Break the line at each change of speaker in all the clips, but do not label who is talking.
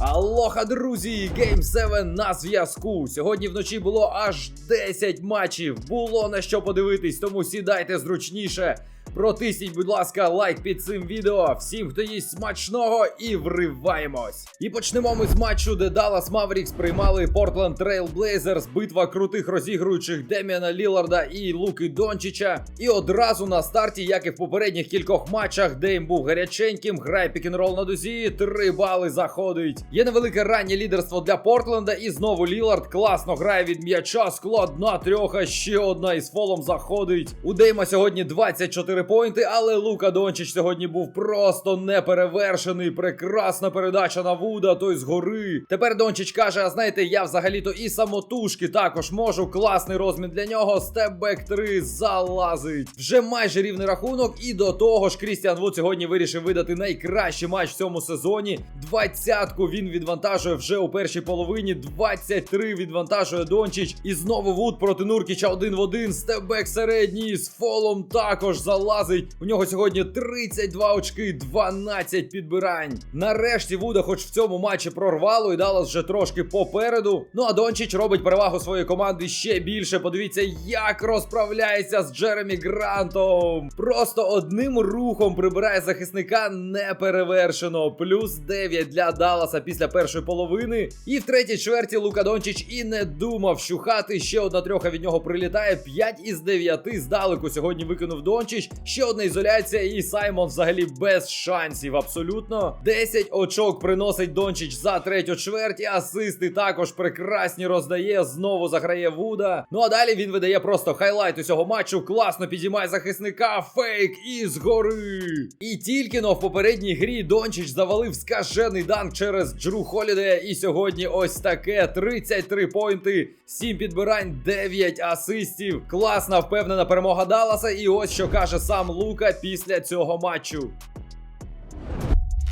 Алоха, друзі! Game 7 на зв'язку. Сьогодні вночі було аж 10 матчів. Було на що подивитись, тому сідайте зручніше. Протисніть, будь ласка, лайк під цим відео. Всім, хто їсть смачного, і вриваємось. І почнемо ми з матчу, де Dallas Mavericks приймали Portland Trail Blazers. Битва крутих розігруючих Деміана Ліларда і Луки Дончича. І одразу на старті, як і в попередніх кількох матчах, Дейм був гаряченьким, грає пікінрол на дозі, 3 бали заходить. Є невелике раннє лідерство для Портленда, і знову Лілард класно грає від м'яча. Складна трьоха, ще одна із фолом заходить. У Дейма сьогодні 24 поінти, але Лука Дончич сьогодні був просто неперевершений. Прекрасна передача на Вуда, той згори. Тепер Дончич каже: а знаєте, я взагалі-то і самотужки також можу. Класний розмін для нього. Степбек 3 залазить. Вже майже рівний рахунок. І до того ж, Крістіан Вуд сьогодні вирішив видати найкращий матч в цьому сезоні. Двадцятку він відвантажує вже у першій половині. 23 відвантажує Дончич. І знову Вуд проти Нуркіча один в один. Степбек середній з фолом також залазить. У нього сьогодні 32 очки, 12 підбирань. Нарешті Вуда, хоч в цьому матчі прорвало, і Даллас вже трошки попереду. Ну а Дончич робить перевагу своєї команди ще більше. Подивіться, як розправляється з Джеремі Грантом. Просто одним рухом прибирає захисника неперевершено. Плюс 9 для Далласа після першої половини. І в третій чверті Лука Дончич і не думав щухати. Ще одна трьоха від нього прилітає. 5 із 9 здалеку сьогодні викинув Дончич. Ще одна ізоляція, і Саймон взагалі без шансів. Абсолютно. 10 очок приносить Дончич за третю чверть. І асисти також прекрасні роздає. Знову заграє Вуда. Ну а далі він видає просто хайлайт усього матчу. Класно підіймає захисника. Фейк і згори. І тільки но в попередній грі Дончич завалив скажений данк через Джру Холідея. І сьогодні ось таке: 33 поінти, 7 підбирань, 9 асистів. Класна впевнена перемога Далласа. І ось що каже сам Лука після цього матчу.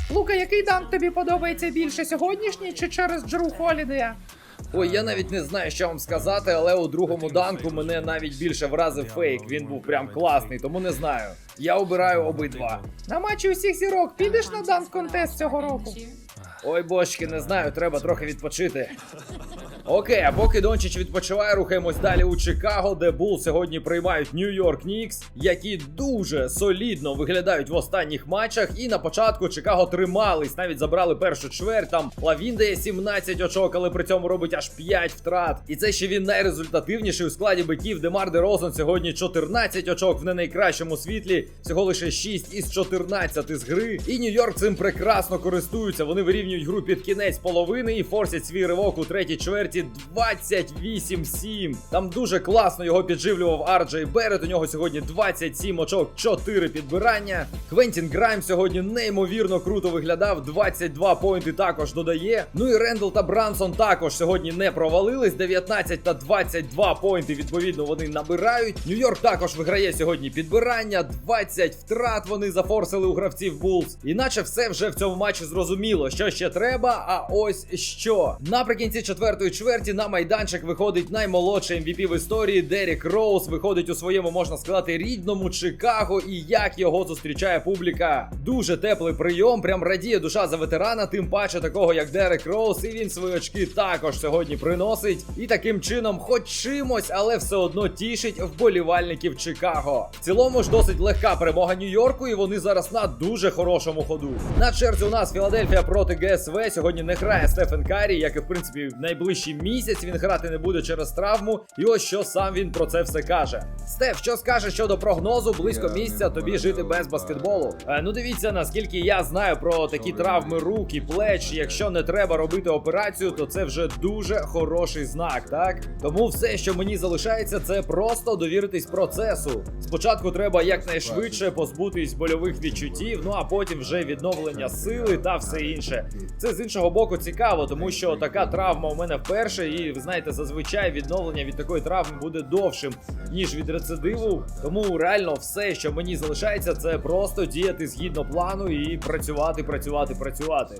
Лука, який данк тобі подобається більше сьогоднішній чи через Джру Холідея?
Ой, я навіть не знаю, що вам сказати, але у другому данку мене навіть більше вразив фейк. Він був прям класний, тому не знаю. Я обираю обидва.
На матчі усіх зірок підеш на данк контест цього року?
Ой, бочки, не знаю, треба трохи відпочити. Окей, а поки Дончич відпочиває, рухаємось далі у Чикаго, де Бул сьогодні приймають Нью-Йорк Нікс, які дуже солідно виглядають в останніх матчах. І на початку Чикаго тримались, навіть забрали першу чверть. Там Лавін дає 17 очок, але при цьому робить аж 5 втрат. І це ще він найрезультативніший у складі биків. Демар Дерозен сьогодні 14 очок в не найкращому світлі, всього лише 6 із 14 з гри. І Нью-Йорк цим прекрасно користуються. Вони вирівнюють гру під кінець половини і форсять свій ривок у третій чверті 28-7. Там дуже класно його підживлював Арджей Берет. У нього сьогодні 27 очок, 4 підбирання. Квентін Грайм сьогодні неймовірно круто виглядав. 22 поінти також додає. Ну і Рендл та Брансон також сьогодні не провалились. 19 та 22 поінти. Відповідно, вони набирають. Нью-Йорк також виграє сьогодні підбирання. 20 втрат вони зафорсили у гравців Булls. Іначе все вже в цьому матчі зрозуміло, що ще треба. А ось що. Наприкінці четвертої чверті на майданчик виходить наймолодший MVP в історії Дерік Роуз. Виходить у своєму, можна сказати, рідному Чикаго. І як його зустрічає публіка. Дуже теплий прийом. Прям радіє душа за ветерана, тим паче такого, як Дерек Роуз. І він свої очки також сьогодні приносить. І таким чином, хоч чимось, але все одно тішить вболівальників Чикаго. В цілому ж досить легка перемога Нью-Йорку, і вони зараз на дуже хорошому ходу. На черзі у нас Філадельфія проти ГСВ. Сьогодні не грає Стефен Карі, як і в принципі в найближчий місяць він грати не буде через травму. І ось що сам він про це все каже. Стеф, що скаже щодо прогнозу? Близько місяця тобі жити без баскетболу. Е, ну дивіться, наскільки я знаю про такі травми рук і плеч. Якщо не треба робити операцію, то це вже дуже хороший знак, так? Тому все, що мені залишається, це просто довіритись процесу. Спочатку треба якнайшвидше позбутись больових відчуттів, ну а потім вже відновлення сили та все інше. Це з іншого боку цікаво, тому що така травма у мене вперше, і ви знаєте, зазвичай відновлення від такої травми буде довшим ніж від рецидиву. Тому реально все, що мені залишається, це просто діяти згідно плану і працювати, працювати, працювати.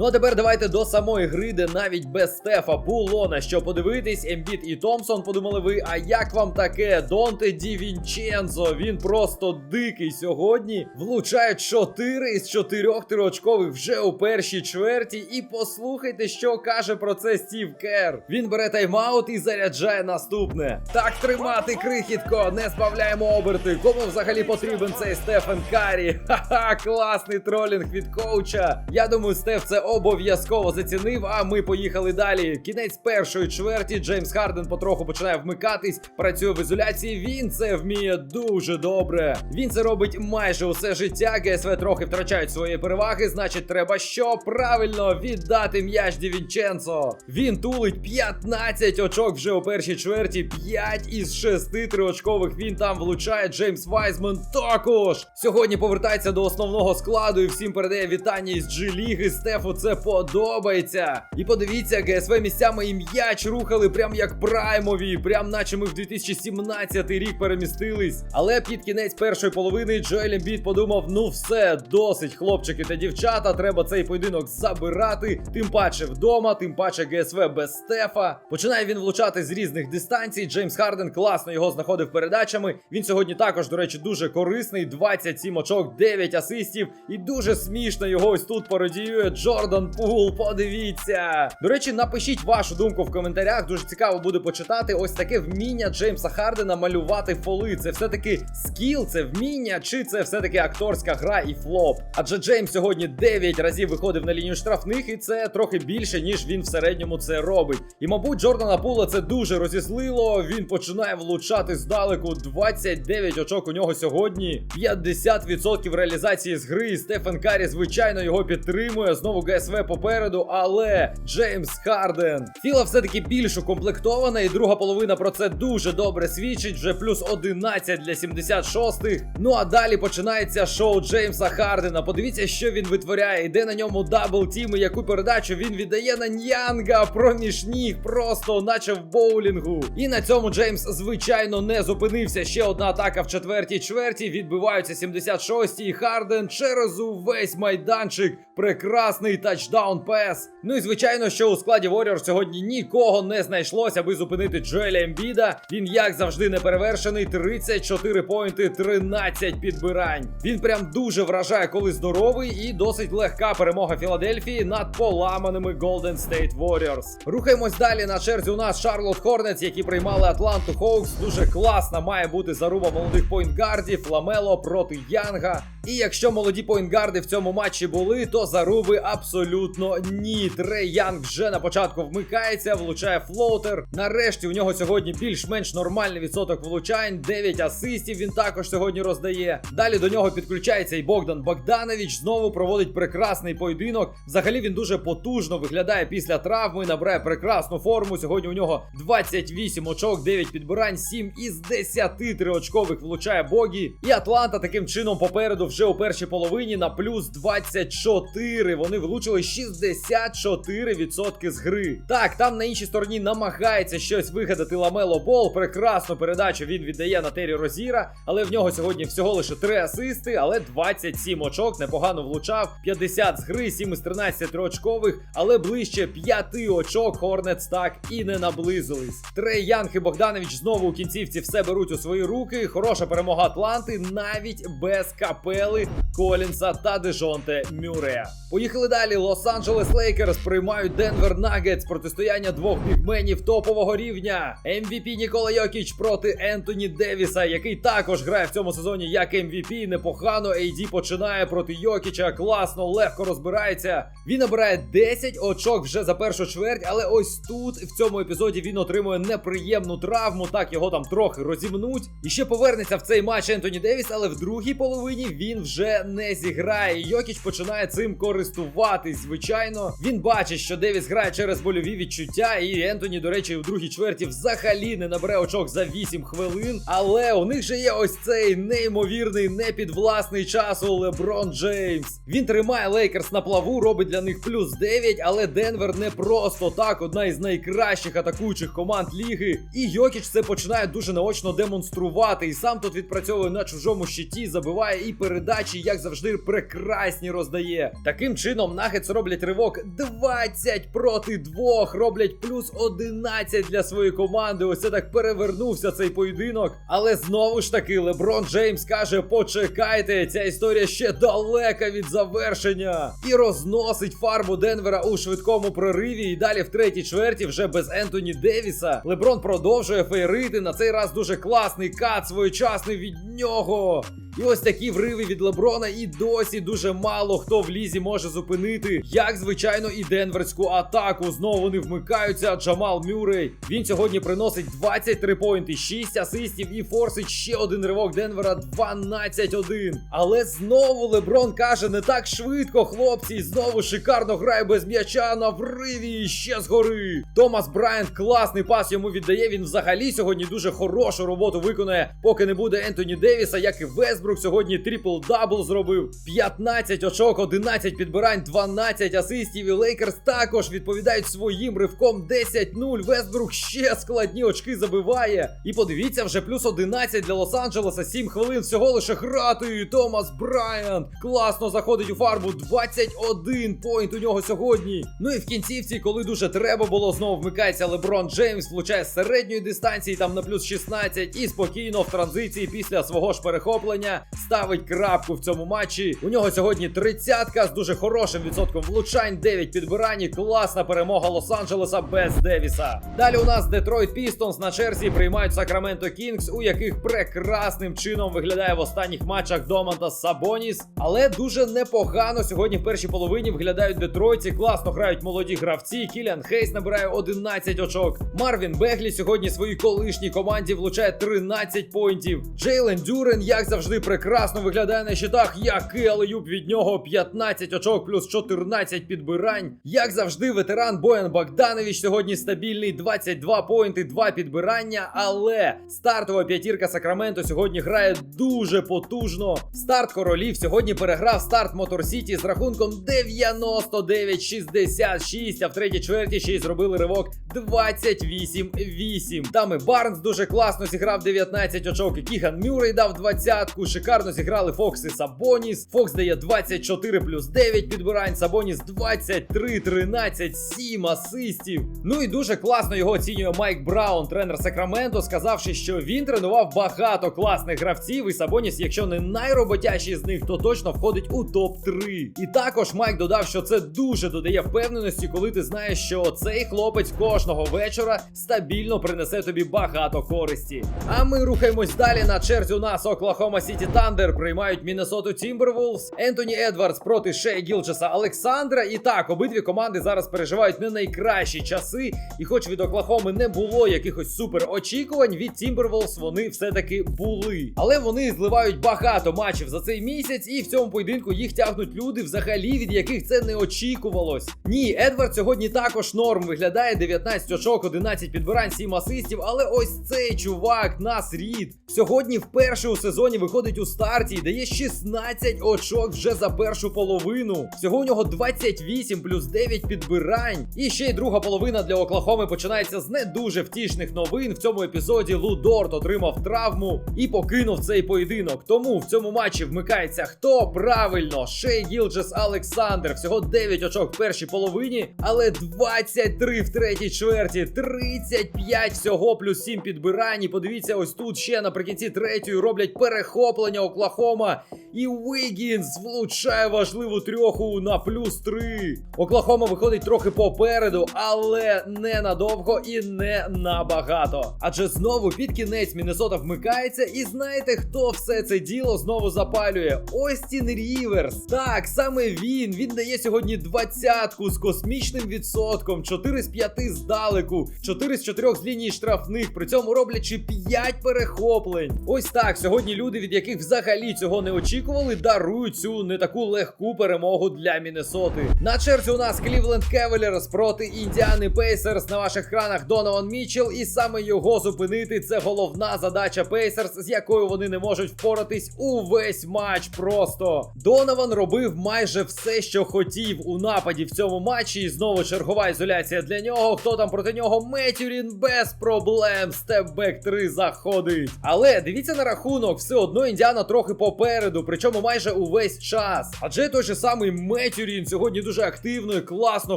Ну а тепер давайте до самої гри, де навіть без Стефа було на що подивитись. Ембіт і Томпсон подумали ви. А як вам таке? Донте Ді Вінчензо. Він просто дикий сьогодні. Влучає 4 із 4 триочкових вже у першій чверті. І послухайте, що каже про це Стів Кер. Він бере тайм-аут і заряджає наступне. Так тримати, крихітко, не збавляємо оберти. Кому взагалі потрібен цей Стефен Карі? Ха-ха, класний тролінг від коуча. Я думаю, Стеф це обов'язково зацінив. А ми поїхали далі. Кінець першої чверті. Джеймс Харден потроху починає вмикатись, працює в ізоляції. Він це вміє дуже добре. Він це робить майже усе життя. ГСВ трохи втрачають свої переваги. Значить, треба що правильно віддати м'яч Ді Вінченцо. Він тулить 15 очок вже у першій чверті. 5 із 6 триочкових він там влучає. Джеймс Вайсман також. Сьогодні повертається до основного складу і всім передає вітання із G-ліги. Стефу це подобається. І подивіться, ГСВ місцями і м'яч рухали прям як праймові, прям наче ми в 2017 рік перемістились. Але під кінець першої половини Джоель Ембіт подумав: ну все, досить, хлопчики та дівчата, треба цей поєдинок забирати. Тим паче вдома, тим паче ГСВ без Стефа. Починає він влучати з різних дистанцій. Джеймс Харден класно його знаходив передачами. Він сьогодні також, до речі, дуже корисний. 27 очок, 9 асистів. І дуже смішно його ось тут пародіює Джордан Пул. Подивіться. До речі, напишіть вашу думку в коментарях. Дуже цікаво буде почитати ось таке вміння Джеймса Хардена малювати фоли. Це все-таки скіл, це вміння, чи це все-таки акторська гра і флоп. Адже Джеймс сьогодні 9 разів виходив на лінію штрафних, і це трохи більше, ніж він в середньому це робить. І, мабуть, Джордана Пула це дуже розізлило. Він починає влучати здалеку. 29 очок у нього сьогодні. 50% реалізації з гри. Стефан Карі, звичайно, його підтримує. Знову ГСВ попереду, але Джеймс Харден. Філа все-таки більш укомплектована, і друга половина про це дуже добре свідчить. Вже плюс 11 для 76-х. Ну а далі починається шоу Джеймса Хардена. Подивіться, що він витворяє. Йде на ньому дабл тім, і яку передачу він віддає на Нянга проміж ніг, просто наче в боулінгу. І на цьому Джеймс, звичайно, не зупинився. Ще одна атака в четвертій чверті. Відбиваються 76-ті. І Харден через увесь майданчик. Прекрасний тачдаун пес. Ну і звичайно, що у складі Warriors сьогодні нікого не знайшлося, аби зупинити Джоеля Ембіда. Він, як завжди, не перевершений. 34 поінти, 13 підбирань. Він прям дуже вражає, коли здоровий, і досить легка перемога Філадельфії над поламаними Golden State Warriors. Рухаємось далі на черзі. У нас Charlotte Hornets, які приймали Атланту Хоукс. Дуже класна має бути заруба молодих поінтгардів. Ламело проти Янга. І якщо молоді поінгарди в цьому матчі були, то заруби абсолютно ні. Трей Янг вже на початку вмикається, влучає флоутер. Нарешті у нього сьогодні більш-менш нормальний відсоток влучань. 9 асистів він також сьогодні роздає. Далі до нього підключається і Богдан Богданович. Знову проводить прекрасний поєдинок. Взагалі він дуже потужно виглядає після травми. Набирає прекрасну форму. Сьогодні у нього 28 очок, 9 підбирань, 7 із 10 триочкових влучає Богі. І Атланта таким чином попереду вже у першій половині на плюс 24. Вони влучили 64% з гри. Так, там на іншій стороні намагається щось вигадати Ламело Бол. Прекрасну передачу він віддає на Тері Розіра, але в нього сьогодні всього лише 3 асисти, але 27 очок, непогано влучав. 50 з гри, 7 із 13 триочкових, але ближче 5 очок Хорнетс так і не наблизились. Трей Янг і Богданович знову у кінцівці все беруть у свої руки. Хороша перемога Атланти навіть без капели Колінса та Дежонте Мюрея. Поїхали далі. Лос-Анджелес Лейкерс приймають Денвер Нагетс. Протистояння двох бігменів топового рівня. MVP Нікола Йокіч проти Ентоні Девіса, який також грає в цьому сезоні як MVP. Непогано. AD починає проти Йокіча. Класно, легко розбирається. Він набирає 10 очок вже за першу чверть, але ось тут в цьому епізоді він отримує неприємну травму. Так його там трохи розімнуть. І ще повернеться в цей матч Ентоні Девіс, але в другій половині він вже не зіграє. Йокіч починає цим користуватись. Звичайно, він бачить, що Девіс грає через больові відчуття. І Ентоні, до речі, у другій чверті взагалі не набере очок за 8 хвилин. Але у них же є ось цей неймовірний, непідвласний часу Леброн Джеймс. Він тримає Лейкерс на плаву, робить для них плюс 9, але Денвер не просто так, одна із найкращих атакуючих команд ліги. І Йокіч це починає дуже наочно демонструвати. І сам тут відпрацьовує на чужому щиті, забиває і передає передачі, як завжди, прекрасні роздає. Таким чином, Нагетс роблять ривок 20 проти 2, роблять плюс 11 для своєї команди. Ось це так перевернувся цей поєдинок. Але знову ж таки, Леброн Джеймс каже: почекайте, ця історія ще далека від завершення. І розносить фарбу Денвера у швидкому прориві. І далі в третій чверті вже без Ентоні Девіса. Леброн продовжує фейрити. На цей раз дуже класний кат, своєчасний від нього. І ось такі вриви від Леброна, і досі дуже мало хто в лізі може зупинити. Як звичайно, і денверську атаку. Знову вони вмикаються. Джамал Мюррей. Він сьогодні приносить 23 поінти, 6 асистів і форсить ще один ривок Денвера 12-1. Але знову Леброн каже: не так швидко, хлопці. І знову шикарно грає без м'яча на вриві і ще згори. Томас Брайант класний пас йому віддає. Він взагалі сьогодні дуже хорошу роботу виконує, поки не буде Ентоні Девіса, як і Весбрук сьогодні трипл-дабл зробив. 15 очок, 11 підбирань, 12 асистів. І Лейкерс також відповідають своїм ривком 10-0. Весбрук ще складні очки забиває. І подивіться, вже плюс 11 для Лос-Анджелеса. 7 хвилин всього лише грати. І Томас Брайант класно заходить у фарбу. 21 поінт у нього сьогодні. Ну і в кінцівці, коли дуже треба було, знову вмикається Леброн Джеймс, влучає з середньої дистанції, там на плюс 16, і спокійно в транзиції після свого ж перехоплення ставить крапку в цьому матчі. У нього сьогодні тридцятка з дуже хорошим відсотком влучань, 9 підбирань. і Класна перемога Лос-Анджелеса без Девіса. Далі у нас Детройт Пістонс на черзі приймають Сакраменто Кінгс, у яких прекрасним чином виглядає в останніх матчах Домантас Сабоніс. Але дуже непогано сьогодні в першій половині виглядають Детройці. Класно грають молоді гравці. Кіліан Хейс набирає 11 очок. Марвін Беглі сьогодні своїй колишній команді влучає 13 поінтів. Джейлен Дюрен, як завжди, прекрасно виглядає на щитах. Який алеюб від нього 15 очок плюс 14 підбирань. Як завжди, ветеран Боян Богданович сьогодні стабільний 22 поінти, 2 підбирання. Але стартова п'ятірка Сакраменто сьогодні грає дуже потужно. Старт королів сьогодні переграв старт Мотор Сіті з рахунком 99-66, а в третій чверті ще й зробили ривок 28-8. Там і Барнс дуже класно зіграв 19 очок. і Кіган Мюррей дав 20-ку. Шикарно зіграли Фокс і Сабоніс. Фокс дає 24 плюс 9 підбирань. Сабоніс 23, 13, 7 асистів. Ну і дуже класно його оцінює Майк Браун, тренер Сакраменто, сказавши, що він тренував багато класних гравців. І Сабоніс, якщо не найроботящий з них, то точно входить у топ-3. І також Майк додав, що це дуже додає впевненості, коли ти знаєш, що цей хлопець кожного вечора стабільно принесе тобі багато користі. А ми рухаємось далі на черзі. У нас Оклахома Сіті Тандер приймають Міннесоту Тімбервулфс, Ентоні Едвардс проти Шея Гілчеса Олександра. І так, обидві команди зараз переживають не найкращі часи. І хоч від Оклахоми не було якихось супер очікувань, від Тімбервулфс вони все-таки були. Але вони зливають багато матчів за цей місяць, і в цьому поєдинку їх тягнуть люди, взагалі від яких це не очікувалось. Ні, Едвард сьогодні також норм виглядає 19 очок, 11 підбирань, 7 асистів. Але ось цей чувак, нас рід, сьогодні вперше у сезоні виходить у старті і дає 16 очок вже за першу половину. Всього у нього 28 плюс 9 підбирань. І ще й друга половина для Оклахоми починається з не дуже втішних новин. В цьому епізоді Лу Дорт отримав травму і покинув цей поєдинок. Тому в цьому матчі вмикається хто правильно? Шей Гілджес Олександр. Всього 9 очок в першій половині, але 23 в третій чверті, 35 всього плюс 7 підбирань. І подивіться, ось тут ще наприкінці третьої роблять перехоплення Оклахома. І Вигінс влучає важливу трьоху на плюс 3. Оклахома виходить трохи попереду, але не надовго і не набагато. Адже знову під кінець Міннесота вмикається, і знаєте, хто все це діло знову запалює? Остін Ріверс. Так, саме він. Він дає сьогодні двадцятку з космічним відсотком, 4 з 5 здалеку, 4 з 4 з лінії штрафних, при цьому роблячи 5 перехоплень. Ось так. Сьогодні люди, від яких взагалі цього не очікували, дарують цю не таку легку перемогу для Міннесоти. На черзі у нас Клівленд Кевелерс проти Індіани Пейсерс. На ваших екранах Донован Мічел, і саме його зупинити це головна задача Пейсерс, з якою вони не можуть впоратись увесь матч. Просто Донован робив майже все, що хотів у нападі в цьому матчі. І знову чергова ізоляція для нього. Хто там проти нього? Метюрін без проблем. Степбек 3 заходить. Але дивіться на рахунок, все одно Індіана трохи попереду, причому майже увесь час. Адже той же самий Метюрін сьогодні дуже активно і класно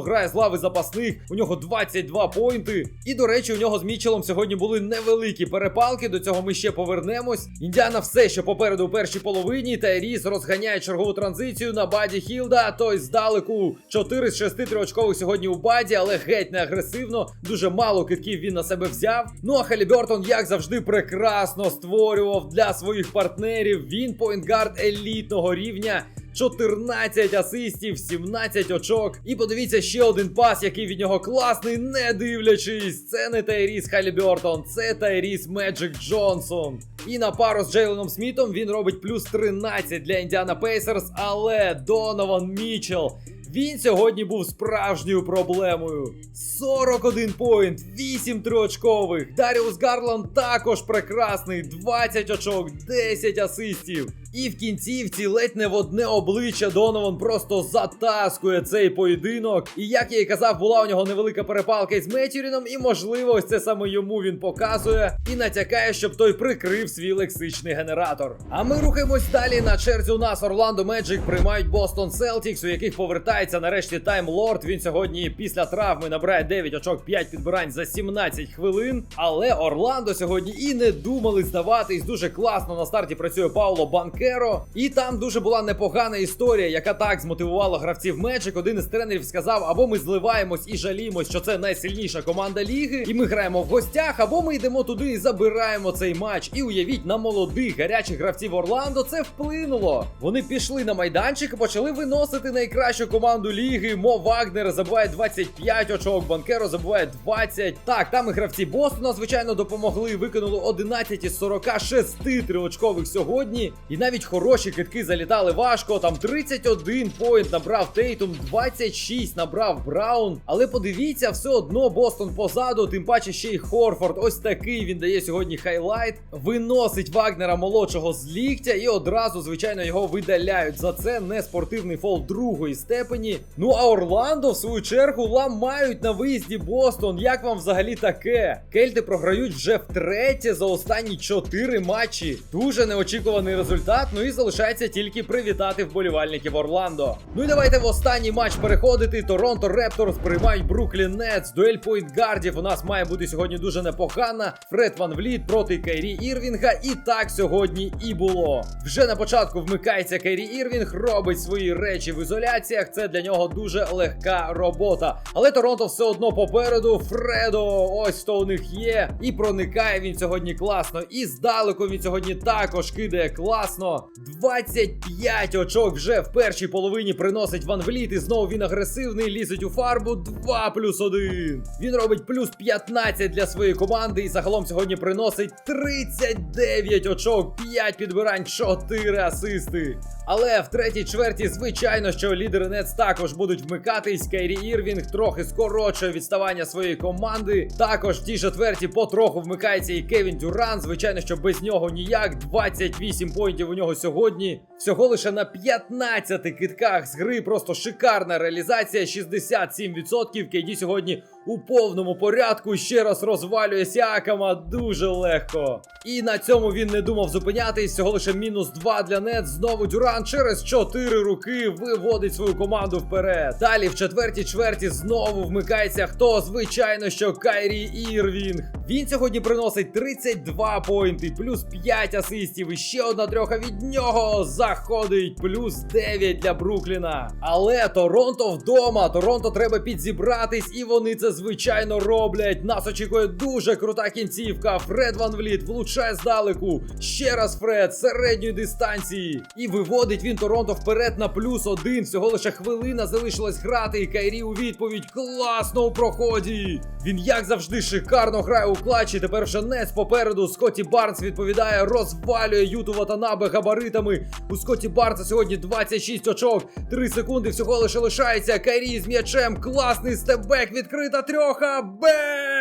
грає з лави запасних. У нього 22 поінти. І до речі, у нього з Мічелом сьогодні були невеликі перепалки. До цього ми ще повернемось. Індіана все ще попереду у першій половині. Та Ріс розганяє чергову транзицію на баді Хілда. Той здалеку 4 з 6 триочкових сьогодні у баді, але геть не агресивно. Дуже мало китків він на себе взяв. Ну а Халібертон, як завжди, прекрасно створював для своїх партнерів. Він поінтгард елітного рівня. 14 асистів, 17 очок. І подивіться ще один пас, який від нього класний, не дивлячись. Це не Тайріс Халібертон, це Тайріс Меджик Джонсон. І на пару з Джейлоном Смітом він робить плюс 13 для Індіана Пейсерс, але Донован Мічел. Він сьогодні був справжньою проблемою. 41 поінт, 8 триочкових. Даріус Гарланд також прекрасний. 20 очок, 10 асистів. І в кінцівці ледь не в одне обличчя Донован просто затаскує цей поєдинок. І як я і казав, була у нього невелика перепалка із Метюріном, і можливо, ось це саме йому він показує і натякає, щоб той прикрив свій лексичний генератор. А ми рухаємось далі. На черзі у нас Орландо Меджик приймають Бостон Селтікс, у яких повертається нарешті Тайм Лорд. Він сьогодні після травми набирає 9 очок, 5 підбирань за 17 хвилин. Але Орландо сьогодні і не думали здаватись. Дуже класно на старті працює Пауло Банкеро. І там дуже була непогана історія, яка так змотивувала гравців Меджик. Один із тренерів сказав: або ми зливаємось і жаліємось, що це найсильніша команда ліги, і ми граємо в гостях, або ми йдемо туди і забираємо цей матч. І уявіть, на молодих гарячих гравців Орландо це вплинуло. Вони пішли на майданчик і почали виносити найкращу команду ліги. Мо Вагнер забуває 25 очок, Банкеро забуває 20. Так, там і гравці Бостона, звичайно, допомогли. Викинули 11 із 46 триочкових сьогодні. І навіть хороші китки залітали важко. Там 31 поінт набрав Тейтум, 26 набрав Браун. Але подивіться, все одно Бостон позаду, тим паче ще й Хорфорд. Ось такий він дає сьогодні хайлайт. Виносить Вагнера молодшого з ліктя і одразу, звичайно, його видаляють. За це не спортивний фол другої степені. Ну а Орландо, в свою чергу, ламають на виїзді Бостон. Як вам взагалі таке? Кельти програють вже втретє за останні 4 матчі. Дуже неочікуваний результат. Ну і залишається тільки привітати вболівальників Орландо. Ну і давайте в останній матч переходити. Торонто Репторс приймають Бруклін Нетс. Дуель поінтгардів у нас має бути сьогодні дуже непогана. Фред Ван Вліт проти Кайрі Ірвінга. І так сьогодні і було. Вже на початку вмикається Кайрі Ірвінг, робить свої речі в ізоляціях. Це для нього дуже легка робота. Але Торонто все одно попереду. Фредо, ось хто у них є. І проникає він сьогодні класно. І здалеку він сьогодні також кидає класно. 25 очок вже в першій половині приносить Ван Вліт. І знову він агресивний, лізить у фарбу. 2 плюс 1. Він робить плюс 15 для своєї команди. І загалом сьогодні приносить 39 очок, 5 підбирань, 4 асисти. Але в третій чверті, звичайно, що лідери Нетс також будуть вмикатись. Кейрі Ірвінг трохи скорочує відставання своєї команди. Також в тій четверті потроху вмикається і Кевін Дюран. Звичайно, що без нього ніяк. 28 поінтів у нього сьогодні. Всього лише на 15 китках з гри. Просто шикарна реалізація. 67%. KD сьогодні у повному порядку. Ще раз розвалює Сіакама дуже легко. І на цьому він не думав зупинятись. Всього лише мінус 2 для Нетс. Знову Дюран через 4 руки виводить свою команду вперед. Далі в четвертій чверті знову вмикається хто? Звичайно, що Кайрі Ірвінг. Він сьогодні приносить 32 поінти, плюс 5 асистів. І ще одна трьоха від нього заходить. Плюс 9 для Брукліна. Але Торонто вдома. Торонто треба підзібратись, і вони це звичайно роблять. Нас очікує дуже крута кінцівка. Фред Ван Вліт влучає здалеку. Ще раз Фред середньої дистанції. І виводить він Торонто вперед на плюс один. Всього лише хвилина залишилась грати. І Кайрі у відповідь класно у проході. Він як завжди шикарно грає у клатчі. Тепер вже Нес попереду. Скотті Барнс відповідає, розвалює Юту Ватанабе габаритами. У Скотті Барнса сьогодні 26 очок. 3 секунди всього лише лишається. Кайрі з м'ячем. Класний степбек, відкрита трьоха. Бем!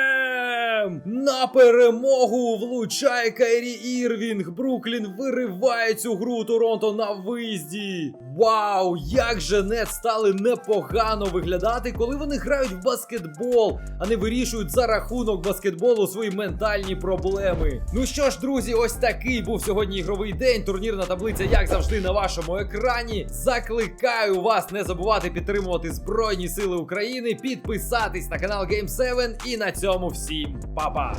Бем! На перемогу влучає Кайрі Ірвінг. Бруклін вириває цю гру Торонто на виїзді. Вау, як же нет стали непогано виглядати, коли вони грають в баскетбол, а не вирішують за рахунок баскетболу свої ментальні проблеми. Ну що ж, друзі, ось такий був сьогодні ігровий день. Турнірна таблиця, як завжди, на вашому екрані. Закликаю вас не забувати підтримувати Збройні Сили України, підписатись на канал Game7 і на цьому всім 爸爸。